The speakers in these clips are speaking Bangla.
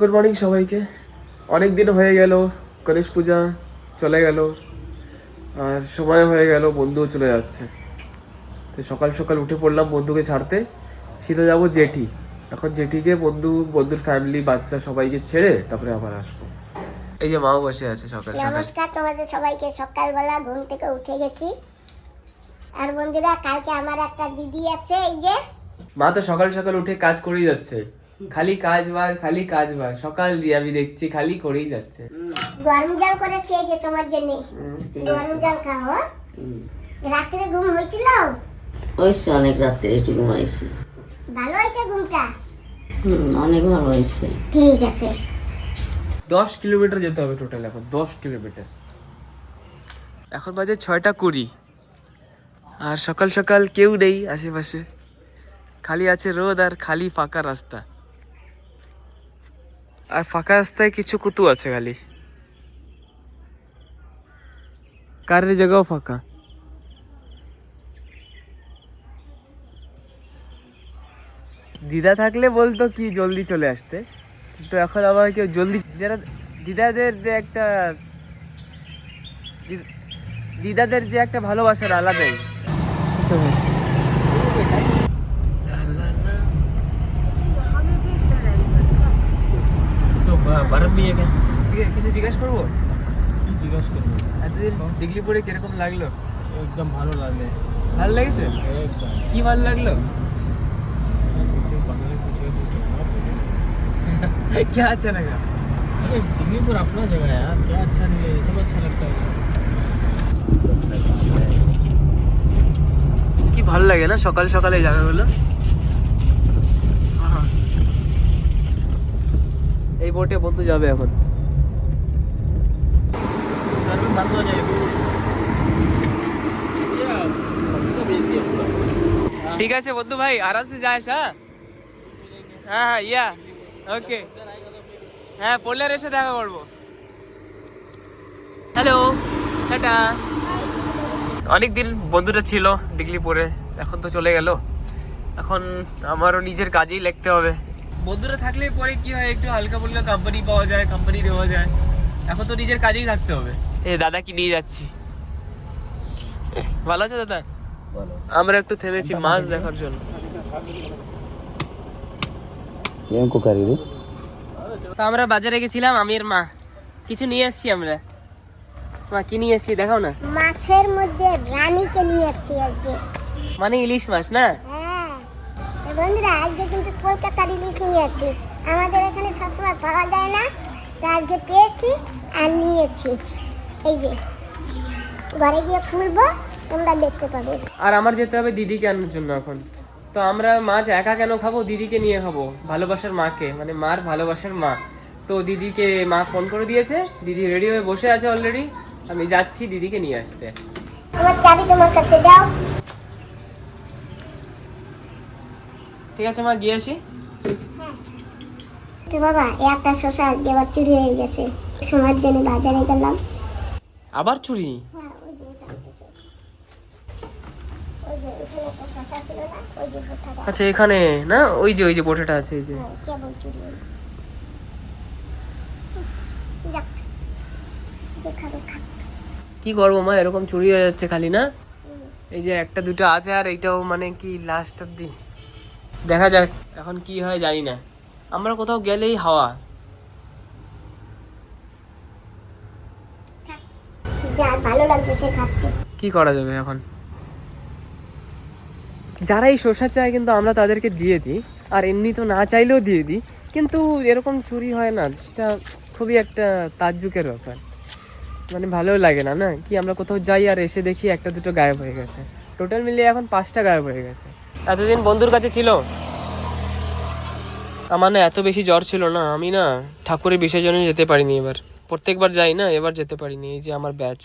গুড মর্নিং সবাইকে। অনেক দিন হয়ে গেল গণেশ পূজা চলে গেল আর সময় হয়ে গেল বন্ধুও চলে যাচ্ছে। তো সকাল সকাল উঠে পড়লাম বন্ধুকে ছাড়তে সিধা যাব জেঠি। এখন জেঠিকে বন্ধু বন্ধুর ফ্যামিলি বাচ্চা সবাইকে ছেড়ে তারপরে আবার আসব। এই যে মাও বসে আছে সকাল সকাল। নমস্কার তোমাদের সবাইকে সকালবেলা ঘুম থেকে উঠে গেছি। আর বন্ধুরা কালকে আমার একটা দিদি আছে এই যে। মা তো সকাল সকাল উঠে কাজ করেই যাচ্ছে। খালি কাজ বার খালি কাজ বার। সকাল দিয়ে আমি দেখছি খালি করেই যাচ্ছে। গরম জল করেছে এই যে তোমার জন্য। গরম জল খাও হ্যাঁ? রাত্রে ঘুম হয়েছিল? হয়েছে অনেক রাত্রে একটু ঘুমাইছি ভালো হয়েছে ঘুমটা? হুম, অনেক ভালো হয়েছে। ঠিক আছে। দশ কিলোমিটার যেতে হবে টোটাল এখন দশ কিলোমিটার। এখন বাজে ছয়টা কুড়ি। আর সকাল সকাল কেউ নেই আশেপাশে। খালি আছে রোদ আর খালি ফাঁকা রাস্তা। আর ফাঁকা রাস্তায় কিছু কুতু আছে খালি। কারের জায়গাও ফাঁকা। দিদা থাকলে বলতো কি জলদি চলে আসতে, কিন্তু এখন আবার কেউ জলদি যারা দিদাদের যে একটা দিদাদের যে একটা ভালোবাসার আলাদাই তো বা- বারাম নিয়ে গেল ঠিক- কিছু জিজ্ঞাসা করব কি জিজ্ঞাসা করবো এতদিন ডিগলিপুরে কিরকম লাগলো একদম ভালো লাগলে ভালো লেগেছে একদম কি ভালো লাগলো तुमसे बांग्ला पूछे तो क्या बोले क्या अच्छा लगा अरे दिल्लीपुर अपना जगह है यार क्या अच्छा नहीं लगे सब अच्छा लगता है কি ভালো লাগে না সকাল সকাল এই জায়গাগুলো এই বোটে বন্ধু যাবে এখন ঠিক আছে বন্ধু ভাই, আরামসে যাস হ্যাঁ? হ্যাঁ হ্যাঁ ইয়া ওকে হ্যাঁ পড়লে এসে দেখা করব। Hello tata. অনেক দিন বন্ধুটা ছিল ডিগলিপুরে, এখন তো চলে গেল। এখন আমারও নিজের কাজেই লিখতে হবে। বন্ধুরা থাকলে পরে কি হয়, একটু হালকা ফুলকা কোম্পানি পাওয়া যায় কোম্পানি দেওয়া যায়। এখন তো নিজের কাজেই থাকতে হবে। এ দাদাকে নিয়ে যাচ্ছি। ভালো আছে দাদা? আমরা একটু থেমেছি মাছ দেখার জন্য। আমরা বাজারে গেছিলাম আমি মা। কিছু নিয়ে আসছি আমরা। মা কি নিয়ে আসছি দেখাও না। মাছের মধ্যে রানীকে নিয়ে আসছি আজকে। মানে ইলিশ মাছ না? হ্যাঁ। বন্ধুরা আজকে কিন্তু কলকাতার ইলিশ নিয়ে আসছি। আমাদের এখানে সবসময় পাওয়া যায় না। তা আজকে পেয়েছি আর নিয়েছি। এই যে ঘরে গিয়ে খুলবো তোমরা দেখতে পাবে। আর আমার যেতে হবে দিদিকে আনার জন্য এখন। তো আমরা মাছ একা কেন খাব? দিদিকে নিয়ে খাব ভালোবাসার মাকে মানে মার ভালোবাসার মা। তো দিদিকে মা ফোন করে দিয়েছে দিদি রেডি হয়ে বসে আছে অলরেডি আমি যাচ্ছি দিদিকে নিয়ে আসতে। তোমার চাবি তোমার কাছে দাও। ঠিক আছে মা গিয়ে আসি। তো বাবা একটা শশা আজকে আবার চুরি হয়ে গেছে। সময়ের জন্য বাজারে গেলাম। আবার চুরি? হ্যাঁ ওই। ওই ওই আচ্ছা এখানে না? ওই যে ওই যে বোটাটা আছে এই যে। হ্যাঁ, কি করব মা? এরকম চুরি হয়ে যাচ্ছে খালি না? এই যে একটা দুটো আছে আর এইটাও মানে কি লাস্ট অব্দি। দেখা যাক এখন কি হয় জানি না। আমরা কোথাও গেলেই হাওয়া। যা ভালো লাগছে সে খাচ্ছে। কি করা যাবে এখন? যারা এই শসা চায় কিন্তু আমরা তাদেরকে দিয়ে দিই আর এমনি তো না চাইলেও দিয়ে দিই কিন্তু এরকম চুরি হয় না সেটা খুবই একটা তাজ্জুকের ব্যাপার। মানে ভালোও লাগে না না? কি আমরা কোথাও যাই আর এসে দেখি একটা দুটো গায়েব হয়ে গেছে। টোটাল মিলিয়ে এখন পাঁচটা গায়েব হয়ে গেছে। এতদিন বন্ধুর কাছে ছিল? আমার না এত বেশি জ্বর ছিল না আমি না ঠাকুরের বিসর্জনে যেতে পারিনি এবার। প্রত্যেকবার যাই না, এবার যেতে পারিনি, এই যে আমার ব্যাচ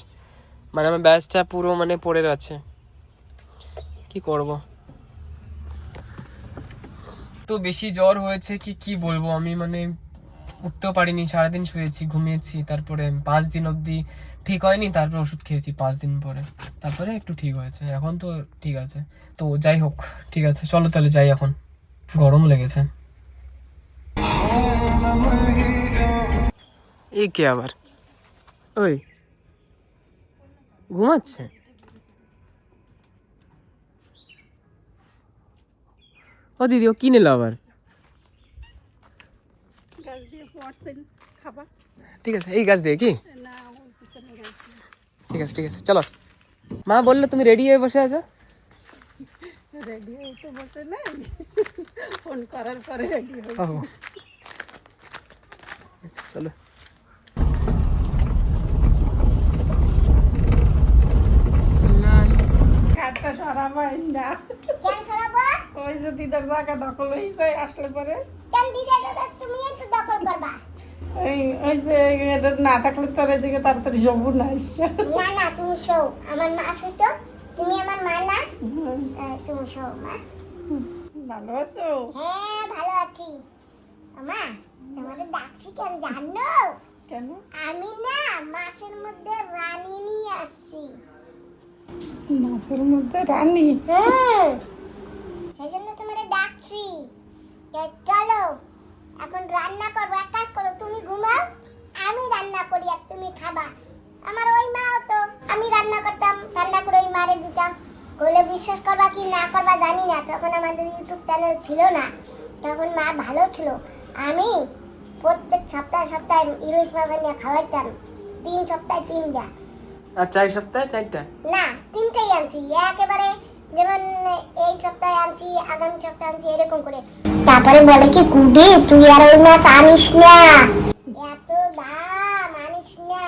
মানে আমার ব্যাচটা পুরো মানে পড়ে আছে কি করব? তো বেশি জ্বর হয়েছে কি কি বলব? আমি মানে উঠতেও পারিনি, সারাদিন শুয়েছি, ঘুমিয়েছি, তারপরে পাঁচ দিন অবধি ঠিক হয়নি, তারপরে ওষুধ খেয়েছি পাঁচ দিন পরে। তারপরে একটু ঠিক হয়েছে, এখন তো ঠিক আছে। তো যাই হোক, ঠিক আছে, চলো তাহলে যাই এখন। গরম লেগেছে। এই কে আবার? ওই। ঘুমাচ্ছে? ও দিদি ও কি নিল আবার। ঠিক আছে এই গাছ দিয়ে কি? ঠিক আছে ঠিক আছে চলো। মা বললে তুমি রেডি হয়ে বসে আছো? রেডি হইতে বসে নাই। ফোন করার পরে রেডি ও। আচ্ছা, চলো। না। কেন ওই যে দিদার জায়গা দখল হয়ে যায় আসলে পরে। কেন দিদা দাদা তুমি একটু দখল করবা। ওই ওই যে এটা না থাকলে তোর এই জায়গায় তাড়াতাড়ি সবু না না না তুমি শো আমার মা শুতো তুমি আমার মা না? তুমি শো মা। ভালো আছো? হ্যাঁ ভালো আছি। মা তোমাদের ডাকছি কেন জানো? কেন? আমি না মাসের মধ্যে রানী নিয়ে আসছি। মাছের মধ্যে রানী। জন্য তোমাদের ডাকছি। চলো, এখন রান্না করব, এক কাজ করো, তুমি ঘুমাও, আমি রান্না করি আর তুমি খাবা। আমার ওই আমি রান্না করতাম, রান্না করে ওই মারে দিতাম। বলে বিশ্বাস করবা কি না করবা জানি না, তখন আমাদের ইউটিউব চ্যানেল ছিল না, তখন মা ভালো ছিল। আমি প্রত্যেক সপ্তাহে সপ্তাহে ইলিশ মাছ নিয়ে খাওয়াইতাম, তিন সপ্তাহে তিনটা। আর চার সপ্তাহে চারটা? না তিনটেই আনছি। একেবারে যেমন এই সপ্তাহে আনছি আগামী সপ্তাহে আনছি এরকম করে। তারপরে বলে কি কুডি তুই আর ওই মাছ আনিস না। এত দাম আনিস না।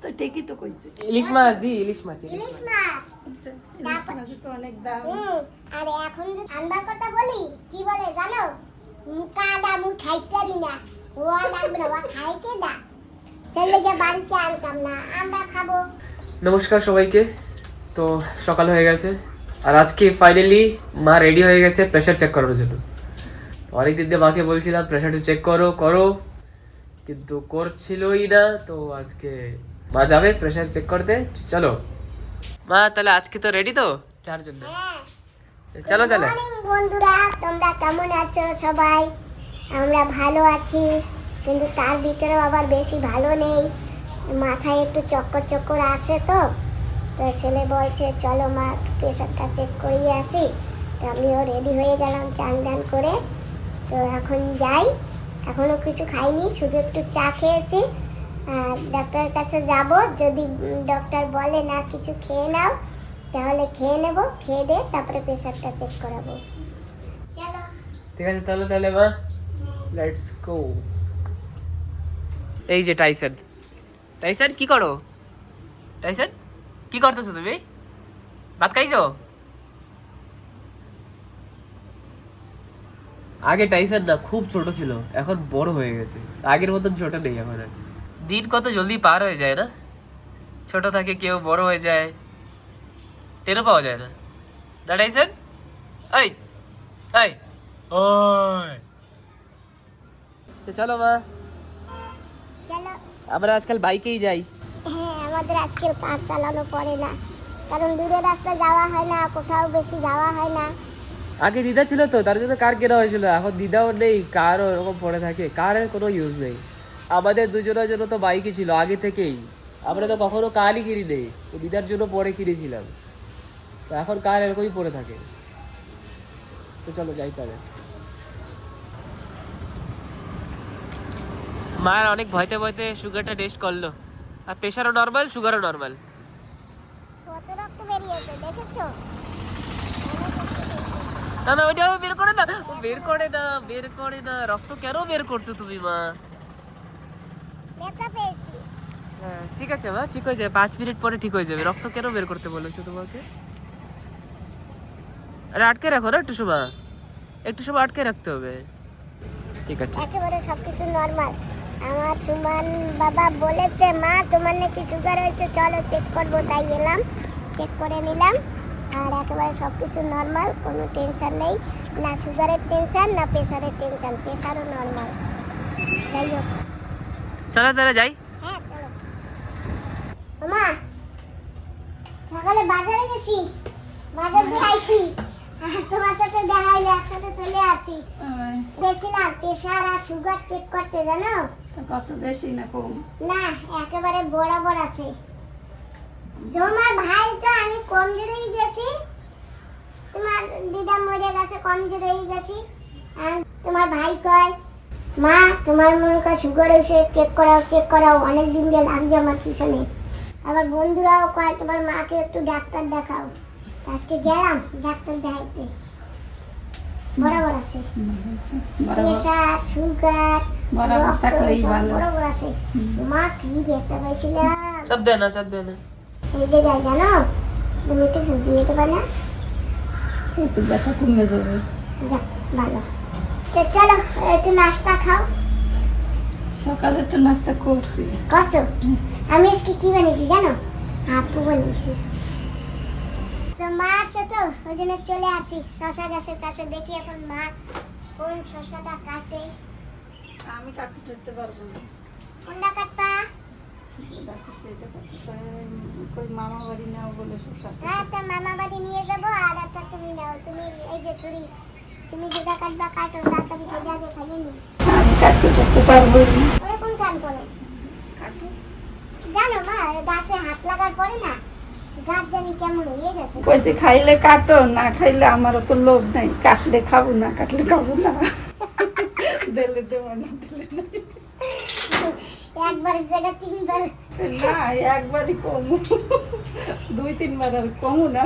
তো ঠিকই তো কইছে। ইলিশ মাছ দি ইলিশ মাছ ইলিশ মাছ। ইলিশ মাছে তো অনেক দাম। হুম আর এখন যদি আনবার কথা বলি কি বলে জানো? কাদা মুই খাইতে পারি না। ও লাগবে না ও খাইকে দা নমস্কার সবাইকে। তো সকাল হয়ে গেছে। আর আজকে ফাইনালি মা রেডি হয়ে গেছে প্রেশার চেক করানোর জন্য। অনেকদিন দিয়ে মাকে বলছিলাম প্রেশারটা চেক করো করো। কিন্তু করছিলই না তো আজকে মা যাবে প্রেশার চেক করতে। চলো। মা তাহলে আজকে তো রেডি তো? যার জন্য। হ্যাঁ। চলো তাহলে। বন্ধুরা তোমরা কেমন আছো সবাই? আমরা ভালো আছি। কিন্তু তার ভিতরেও আবার বেশি ভালো নেই। মাথায় একটু চক্কর চক্কর আসে তো। তো ছেলে বলছে, চলো মা প্রেশারটা চেক করিয়ে আসি। তো আমিও রেডি হয়ে গেলাম চান টান করে। তো এখন যাই। এখনও কিছু খাইনি, শুধু একটু চা খেয়েছি। আর ডাক্তারের কাছে যাব। যদি ডক্টর বলে, না, কিছু খেয়ে নাও, তাহলে খেয়ে নেব, খেয়ে দিয়ে তারপরে প্রেশারটা চেক করাবো। চলো ঠিক আছে, তাহলে তাহলে মা লেটস গো এই যে টাইসন। টাইসন কি করো? টাইসন কি করতেছো তুমি? ভাত খাইছো? আগে টাইসন না খুব ছোট ছিল এখন বড় হয়ে গেছে। আগের মতন ছোট নেই এখন আর। দিন কত জলদি পার হয়ে যায় না? ছোট থাকে কেউ বড় হয়ে যায়। টেরও পাওয়া যায় না। না টাইসন? এই এই। ওই। চলো মা। আমরা আজকাল বাইকেই যাই। হ্যাঁ আমাদের আজকাল কার চালানো পড়ে না। কারণ দূরে রাস্তা যাওয়া হয় না কোথাও বেশি যাওয়া হয় না। আগে দিদা ছিল তো তার জন্য কার কেনা হয়েছিল? এখন দিদাও নেই কারও এরকম পড়ে থাকে কারের কোনো ইউজ নেই। আমাদের দুজনের জন্য তো বাইকই ছিল আগে থেকেই। আমরা তো কখনো কারই কিনি নেই তো দিদার জন্য পরে কিনেছিলাম। তো এখন কার এরকমই পড়ে থাকে। তো চলো যাই তাহলে। মায়ের অনেক ভয়তে ভয়তে সুগারটা টেস্ট করল। আর প্রেশারও নর্মাল সুগারও নর্মাল না না ওইটাও বের করে না বের করে না বের করে না রক্ত কেন বের করছ তুমি মা? হ্যাঁ ঠিক আছে মা ঠিক হয়ে যাবে। পাঁচ মিনিট পরে ঠিক হয়ে যাবে। রক্ত কেন বের করতে বলেছ তোমাকে? আরে আটকে রাখো না একটু সময় একটু সময় আটকে রাখতে হবে। ঠিক আছে। একেবারে সবকিছু নর্মাল আমার সুমান বাবা বলেছে মা তোমার নাকি সুগার হয়েছে চলো চেক করব। তাই এলাম চেক করে নিলাম। আর একেবারে সব কিছু নর্মাল কোনো টেনশন নেই। না সুগারের টেনশন না প্রেশারের টেনশন প্রেশারও নর্মাল যাই হোক। চলো তাহলে যাই। হ্যাঁ চলো। মা সকালে বাজারে গেছি। বাজার দিয়ে আইসি তোমার সাথে দেখা হইলে একসাথে চলে আসি। গেছিলাম প্রেশার আর সুগার চেক করতে জানো? কত বেশি না কম? না একেবারে বরাবর আছে। তোমার ভাই তো আমি কমজোর হয়ে গেছি। তোমার দিদা মরে গেছে কমজোর হয়ে গেছি। আর তোমার ভাই কয় মা তোমার মনে কর সুগার হয়েছে চেক করাও চেক করাও অনেক দিন দিয়ে লাগছে আমার পিছনে। আবার বন্ধুরাও কয় তোমার মাকে একটু ডাক্তার দেখাও। আজকে গেলাম ডাক্তার দেখাইতে। বরাবর আছে। প্রেশার সুগার বরাবর থাকলেই ভালো। বরাবর আছে। মা কি ব্যথা পাইছিলাম। দেয় না এই যে যাই জানো? তুমি দিতে পারো না? একটু ব্যথা কমে যাবে। যাক ভালো। তো চলো একটু নাস্তা খাও। সকালে তো নাস্তা করছি। করছ? আমি আজকে কি বানিয়েছি জানো? আপু বানিয়েছি। তো মা আছে তো ওই জন্য চলে আসি। শশা গাছের কাছে দেখি এখন মা কোন শশাটা কাটে। আমি কাটতে টাটতে পারব না। কোনটা কাটবা? দেখো সেটা কাটতে কই মামা বাড়ি নাও বলে সাথে হ্যাঁ একটা মামা বাড়ি নিয়ে যাব আর একটা তুমি নাও। তুমি এই যে ছুরি তুমি যেটা কাটবা কাটো তাড়াতাড়ি সেটা আগে খাইয়ে নি আমি কাটতে টাটতে পারব না। কোন কান করে? জানো মা গাছে হাত লাগার পরে না কইছে খাইলে কাটো না খাইলে আমারও তো লোভ নাই। কাটলে খাব না কাটলে খাব না। দিলে দেবো না দিলে না একবারের জায়গায় তিনবার। না একবারই কমু। দুই তিনবার আর কমু না।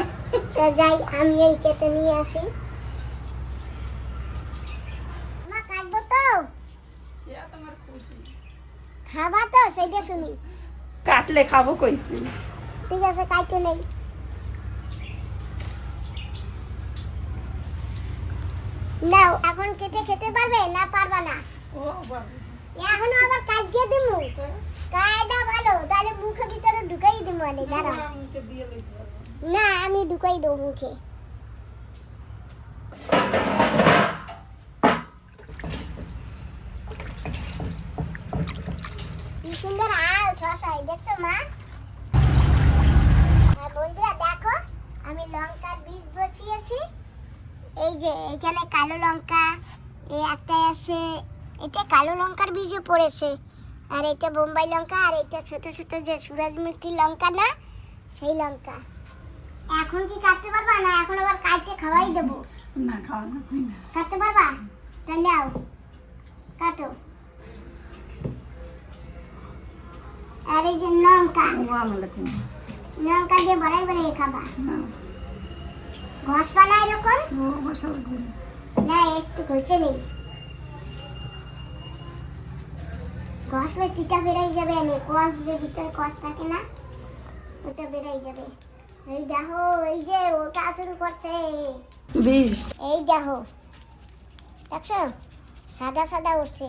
তো যাই আমি এই কেটে নিয়ে আসি। মা কাটবো তো? তোমার খুশি। খাবা তো সেইটা শুনি। কাটলে খাব কইছি। ঠিক আছে কাটতে নেই। নাও এখন কেটে খেতে পারবে না পারবা না? এখনও আবার কাটকে দিমু? কায়দা ভালো তাহলে মুখে ভিতরে ঢুকাই দিমু আলে দাঁড়া না আমি ঢুকাই দেবো মুখে। সুন্দর আল ছশাই দেখছ মা আর বন্ধুরা দেখো আমি লঙ্কার বীজ বসিয়েছি এই যে এখানে কালো লঙ্কা এই একটা আছে। এটা কালো লঙ্কার বীজও পড়েছে। আর এটা বোম্বাই লঙ্কা আর এটা ছোট ছোট যে সূরজমুখী লঙ্কা না সেই লঙ্কা। এখন কি কাটতে পারবা? না এখন আবার কাটতে খাওয়াই দেবো। না কাটতে পারবা? তাহলে নাও কাটো। আর এই যে লঙ্কা। লঙ্কা দিয়ে বড়াই বড়াই খাবা। না ঘষ পালা এরকম না। না একটু ঘষে নেই। ঘষলে তিতা বেড়াই যাবে আমি কষ যে ভিতরে কষ থাকে না ওটা বেড়াই যাবে। এই দেখো এই যে ওটা শুরু করছে। এই দেখো দেখছ? সাদা সাদা উঠছে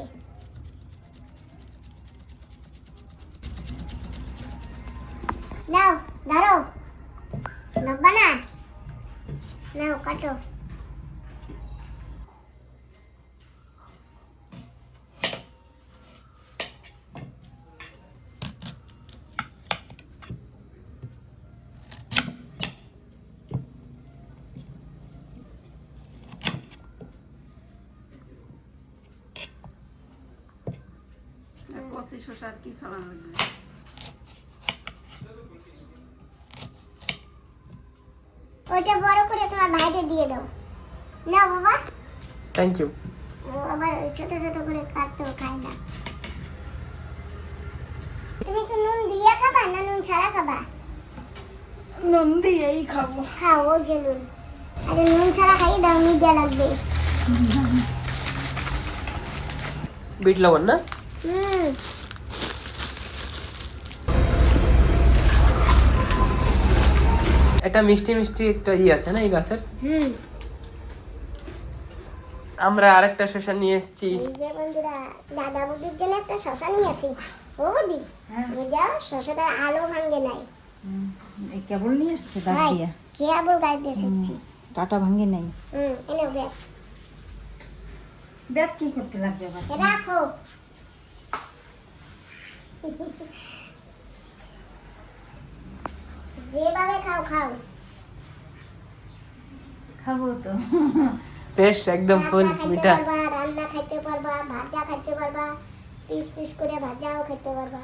নাও ধরো। নব্বা না? নাও কাটো। কচি শসা কি ছাড়া লাগবে ওইটা বড় করে তোমার ভাইকে দিয়ে দাও। নাও বাবা। থ্যাংক ইউ ও আবার ছোট ছোট করে কাটতেও খায় না। তুমি কি নুন দিয়ে খাবা না নুন ছাড়া খাবা? নুন দিয়েই খাব। খাও ওই যে নুন। আরে নুন ছাড়া খাই দাও মিডিয়া লাগবে। বিট লবণ না? একটা মিষ্টি মিষ্টি একটা ই আছে না এই গাছের? হুম। আমরা আরেকটা শশা নিয়ে এসেছি। এই যে বন্ধুরা দাদা বৌদির জন্য একটা শশা নিয়ে আসি। ও বৌদি এই দাও শশাটা আলো ভাঙ্গে নাই। এই কেবল নিয়ে এসছে ভাই দিয়ে। কে আবুল গাইতে এসেছি? কাটা ভাঙে নাই। হুম এনে ব্যাগ ব্যাগ কি করতে লাগবে আবার রাখো। যেভাবে খাও খাও। খাব তো। টেস্ট একদম ফুল মিঠা। পারবা রান্না খেতে পারবা ভাজা খেতে পারবা পিস পিস করে ভাজাও খেতে পারবা।